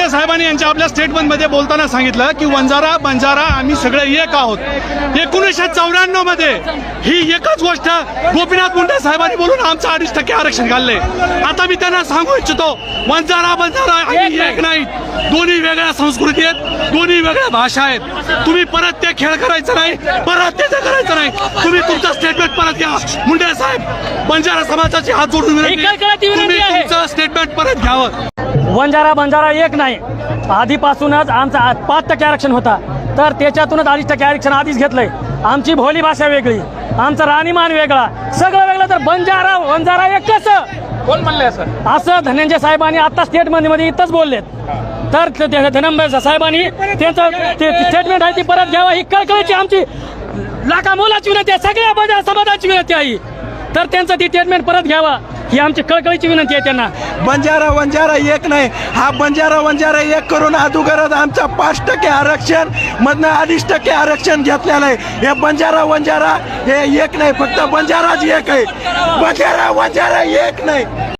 मुंडे साहेबांनी यांच्या आपल्या स्टेटमेंटमध्ये बोलताना सांगितलं की वंजारा बंजारा आम्ही सगळे एक आहोत. एकोणीसशे चौऱ्याण्णवमध्ये ही एकच गोष्ट गोपीनाथ मुंडे साहेबांनी बोलून आमचं अडीच टक्के आरक्षण घालले आता मी त्यांना सांगू इच्छितो वंजारा बंजारा आम्ही एक नाहीत दोन्ही वेगळ्या संस्कृती आहेत दोन्ही वेगळ्या भाषा आहेत. तुम्ही परत ते खेळ करायचं नाही परत त्याचं करायचं नाही. तुम्ही तुमचं स्टेटमेंट परत घ्या. मुंडे साहेब बंजारा समाजाची हात जोडून तुम्ही. तुमचं स्टेटमेंट परत घ्यावं. वंजारा बंजारा एक नाही. आधीपासूनच आमचा पाच टक्के आरक्षण होता. तर त्याच्यातूनच अडीच टक्के आरक्षण आधीच घेतलंय. आमची भोली भाषा वेगळी. आमचा राहणीमान वेगळा. सगळं वेगळं तर बंजारा वंजारा एक कसं? कोण म्हणले असं? असं धनंजय साहेबांनी आता स्टेटमध्ये मध्ये इथंच बोललेत. तर ते- ते धनंजय साहेबांनी त्यांचं ते स्टेटमेंट आहे ती परत घ्यावा. ही कळकळीची आमची लाखा मोलाची विनंती आहे. सगळ्या बंजारा समाजाची विनंती आहे. तर त्यांचं ती परत घ्यावा. ही आमची कळकळीची विनंती आहे त्यांना. बंजारा वंजारा एक नाही. हा बंजारा वंजारा एक करून अदुगरच आमचा पाच टक्के आरक्षण मधनं अडीच टक्के आरक्षण घेतलेलं आहे. हे बंजारा वंजारा हे एक नाही. फक्त बंजाराच एक आहे. बंजारा वंजारा एक नाही.